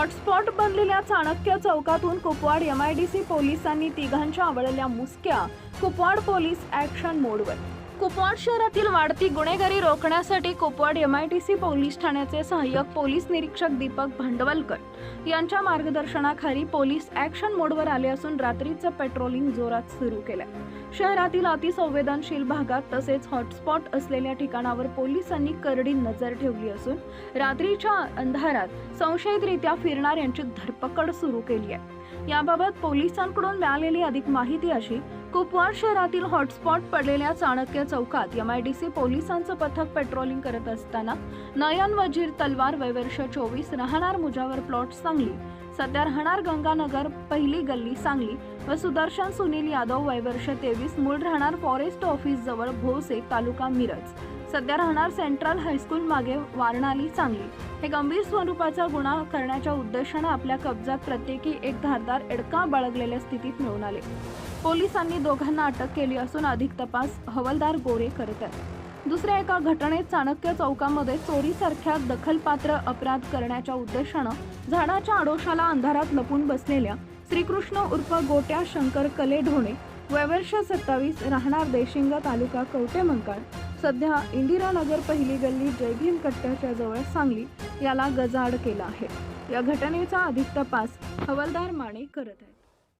Hotspot बनलेल्या चाणक्य चौकातून Kupwad MIDC पोलिसांनी तिघांच्या आवडल्या मुसक्या कुपवाड पोलीस ॲक्शन मोडवर कुपवाड शहरातील वाढती गुन्हेगारी रोखण्यासाठी कुपवाड सी पोलीस ठाण्याचे सहाय्यक पोलीस निरीक्षक दीपक भांडवलकर यांच्या मार्गदर्शनाखाली पोलीस ॲक्शन मोडवर आले असून रात्रीचं पेट्रोलिंग जोरात सुरू केलं. शहरातील अतिसंवेदनशील भागात तसेच हॉटस्पॉट असलेल्या ठिकाणावर पोलिसांनी करडी नजर ठेवली असून रात्रीच्या अंधारात संशयितरित्या फिरणाऱ्यांची धरपकड सुरू केली आहे. याबाबत पोलिसांकडून मिळालेली अधिक माहिती अशी कुपवाड शहरातील हॉटस्पॉट पडलेल्या चाणक्य चौकात एम आय डी सी पोलिसांचं पथक पेट्रोलिंग करत असताना नयन वजीर तलवार वैवर्ष चोवीस राहणार मुजावर प्लॉट सांगली. सध्या राहणार गंगानगर पहिली गल्ली सांगली व सुदर्शन सुनील यादव वैवर्ष तेवीस मूळ राहणार फॉरेस्ट ऑफिस जवळ भोसे तालुका मिरज. सध्या राहणार सेंट्रल हायस्कूल मागे वारणाली सांगली. हे गंभीर स्वरूपाचा गुन्हा करण्याच्या उद्देशानं आपल्या कब्जात प्रत्येकी एक धारदार एडका बाळगलेल्या स्थितीत मिळून आले. पोलिसांनी दोघांना अटक केली असून अधिक तपास हवलदार गोरे करत आहेत. दुसऱ्या एका घटनेत चाणक्य चौकामध्ये चोरीसारख्या दखलपात्र अपराध करण्याच्या उद्देशानं झाडाच्या आडोशाला अंधारात लपून बसलेल्या श्रीकृष्ण उर्फ गोट्या शंकर कले ढोणे वयवर्ष सत्तावीस राहणार देशिंगा तालुका कवटे मंकाळ सध्या इंदिरानगर पहिली गल्ली जयभीम कट्ट्याच्या जवळ सांगली याला गजाआड केला आहे. या घटनेचा अधिक तपास हवालदार माने करत आहेत.